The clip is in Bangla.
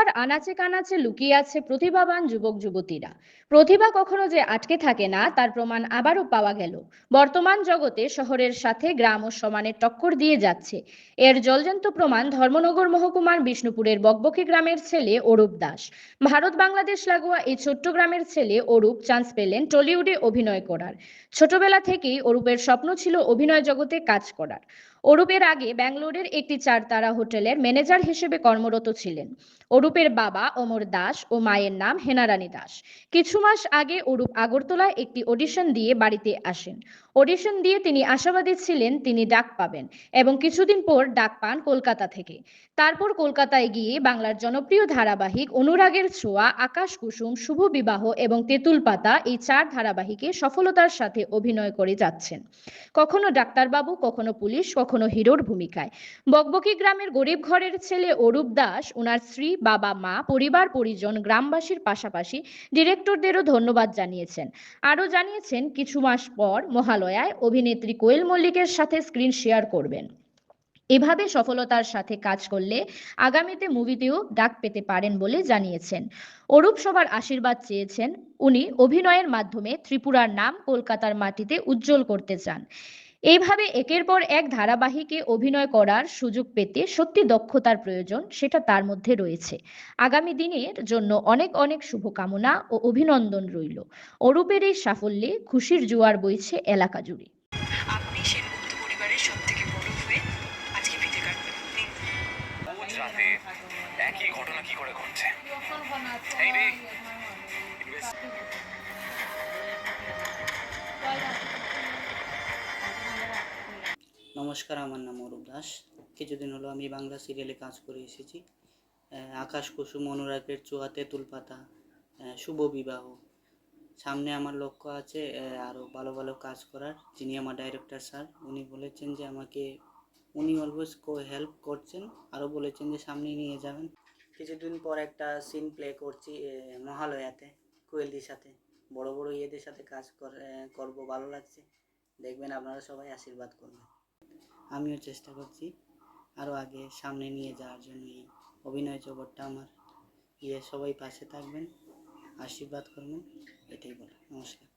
ত্রিপুরার আনাচে কানাচে লুকিয়ে আছে প্রতিভাবান যুবক যুবতীরা। প্রতিভা কখনো যে আটকে থাকে না, তার প্রমাণ আবারও পাওয়া গেল। বর্তমান জগতে শহরের সাথে গ্রাম ও সমানের টক্কর দিয়ে যাচ্ছে। এর জলজান্ত প্রমাণ ধর্মনগর মহকুমার বিষ্ণুপুরের বকবকি গ্রামের ছেলে অরূপ দাস। ভারত বাংলাদেশ লাগোয়া এই ছোট্ট গ্রামের ছেলে অরূপ চান্স পেলেন টলিউডে অভিনয় করার। ছোটবেলা থেকেই অরূপের স্বপ্ন ছিল অভিনয় জগতে কাজ করার। অরূপের আগে ব্যাঙ্গালোরের একটি চার তারা হোটেলের ম্যানেজার হিসেবে কর্মরত ছিলেন। অরূপের বাবা অমর দাস ও মায়ের নাম হেনারানী দাস। কিছু মাস আগে অরূপ আগরতলায় একটি অডিশন দিয়ে বাড়িতে আসেন। অডিশন দিয়ে তিনি আশাবাদী ছিলেন, তিনি ডাক পাবেন এবং কিছুদিন পর ডাক পান কলকাতা থেকে। তারপর কলকাতায় গিয়ে বাংলার জনপ্রিয় ধারাবাহিক অনুরাগের ছোঁয়া, আকাশ কুসুম, শুভ বিবাহ এবং তেঁতুল পাতা এই চার ধারাবাহিকে সফলতার সাথে অভিনয় করে যাচ্ছেন। কখনো ডাক্তারবাবু, কখনো পুলিশ, কখনো হিরোর ভূমিকায়। বকবকি গ্রামের গরিব ঘরের ছেলে অরূপ দাস ওনার স্ত্রী, বাবা, মা, পরিবার, পরিজন, গ্রামবাসীর পাশাপাশি ডিরেক্টরদেরও ধন্যবাদ জানিয়েছেন। আরও জানিয়েছেন, কিছু মাস পর মহালয়ায় অভিনেত্রী কোয়েল মল্লিকের সাথে স্ক্রিন শেয়ার করবেন। এভাবে সফলতার সাথে কাজ করলে আগামীতে মুভিতেও ডাক পেতে পারেন বলে জানিয়েছেন। অরূপ সবার আশীর্বাদ চেয়েছেন। উনি অভিনয়ের মাধ্যমে ত্রিপুরার নাম কলকাতার মাটিতে উজ্জ্বল করতে চান। এইভাবে একের পর এক ধারাবাহিকে অভিনয় করার সুযোগ পেতে সত্যি দক্ষতার প্রয়োজন সেটা তার মধ্যে রয়েছে। আগামী দিনের জন্য অনেক অনেক শুভকামনা ও অভিনন্দন রইল। অরূপের এই সাফল্যে খুশির জোয়ার বইছে এলাকা জুড়ে। আপনি সেনগুপ্ত পরিবারের সব বড় হয়ে আজকে ফিতে কাটবেন। নিন। রোজ রাতে একই ঘটনা কি করে ঘটছে? এই রে নমস্কার, আমার নাম অরূপ দাস। কিছুদিন হলো আমি বাংলা সিরিয়ালে কাজ করে এসেছি। আকাশ কুসুম, অনুরাগের চুয়া তেঁতুল পাতা শুভ বিবাহ। সামনে আমার লক্ষ্য আছে আরও ভালো ভালো কাজ করার। যিনি আমার ডাইরেক্টর স্যার উনি বলেছেন যে আমাকে, উনি অলওয়েজ কো হেল্প করছেন। আরও বলেছেন যে সামনে নিয়ে যাবেন। কিছুদিন পর একটা সিন প্লে করছি মহালয়াতে, কোয়েলদির সাথে। বড় বড় ইয়েদের সাথে কাজ করে করব, ভালো লাগছে। দেখবেন আপনারা সবাই আশীর্বাদ করবেন। আমিও চেষ্টা করছি আরও আগে সামনে নিয়ে যাওয়ার জন্য এই অভিনয় জগৎটা আমার। ইয়ে সবাই পাশে থাকবেন, আশীর্বাদ করবেন, এটাই বলো নমস্কার।